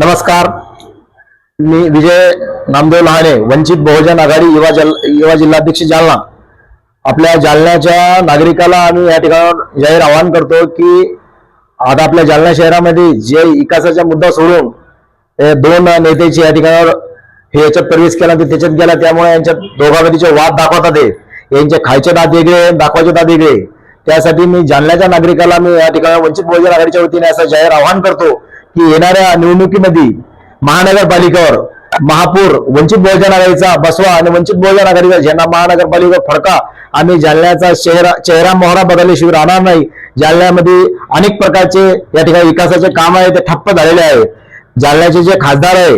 नमस्कार. मी विजय नामदेव लहाने वंचित बहुजन आघाडी युवा जल युवा जिल्हाध्यक्ष जालना. आपल्या जालन्याच्या नागरिकाला आम्ही या ठिकाणावर जाहीर आवाहन करतो की आता आपल्या जालना शहरामध्ये जे विकासाचा मुद्दा सोडून हे दोन नेत्याची या ठिकाणावर हे याच्यात प्रवेश केला ते त्याच्यात गेला त्यामुळे यांच्यात दोघांमध्येचे वाद दाखवतात हे यांचे खायचे दात वेगळे दाखवायचे दात वेगळे. त्यासाठी मी जालन्याच्या नागरिकाला मी या ठिकाणी वंचित बहुजन आघाडीच्या वतीने असं जाहीर आवाहन करतो की येणाऱ्या निवडणुकीमध्ये महानगरपालिकेवर महापूर वंचित बहुजन आघाडीचा बसवा आणि वंचित बहुजन आघाडीचा झेंडा महानगरपालिकेवर फडका आम्ही जालन्याचा चेहरा चेहरा मोहरा बदलल्याशिवाय राहणार नाही. जालन्यामध्ये अनेक प्रकारचे या ठिकाणी विकासाचे काम आहे ते ठप्प झालेले आहे. जालन्याचे जे खासदार आहे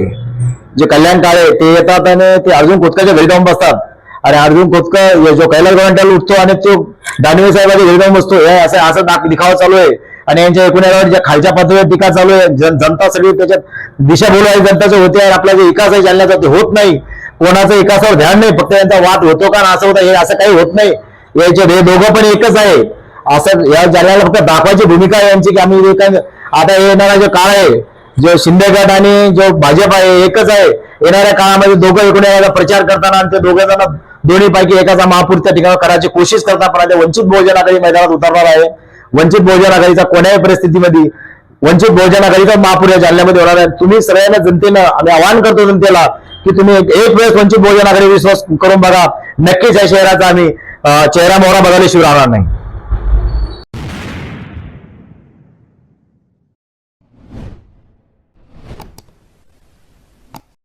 जे कल्याण आहे ते येतात आणि ते अर्जुन खोतकरच्या घरी जाऊन बसतात. आणि अर्जुन खोतकर जो कैलास गव्हर्नमेंटला उठतो आणि तो दानवे साहेबाच्या घरी जाऊन बसतो हे असं असं दिखावा चालू आहे. आणि यांच्या एकूण यावर ज्या खालच्या पातळीवर टीका चालू आहे जन- जनता सगळी त्याच्यात दिशाभूल आहे जनताचे होते आणि आपला जे विकास आहे जालन्याचा ते होत नाही कोणाचा विकासावर ध्यान नाही फक्त यांचा वाद होतो का असं होतं हे असं काही होत नाही. याचे हे दोघं पण एकच आहे. असं या जालन्याला फक्त दाखवायची भूमिका आहे यांची की आम्ही आता येणारा जो काळ आहे जो शिंदे गट आणि जो भाजप आहे एकच आहे. येणाऱ्या काळामध्ये दोघं एकूण याचा प्रचार करताना आणि ते दोघं जण दोन्ही पैकी एकाचा महापूरच्या ठिकाणी करायची कोशिश करतात पण वंचित बहुजन आघाडी मैदानात उतरणार आहे. वंचित बहुजन आघाडीचा कोण्याही परिस्थितीमध्ये वंचित बहुजन आघाडीचा महापूर या जालन्यामध्ये होणार आहे. तुम्ही सगळ्यांना जनतेनं आम्ही आवाहन करतो जनतेला की तुम्ही एक वेळेस वंचित बहुजन आघाडी विश्वास करून बघा. नक्कीच या शहराचा आम्ही चेहरा मोहरा बदलल्याशिवाय राहणार नाही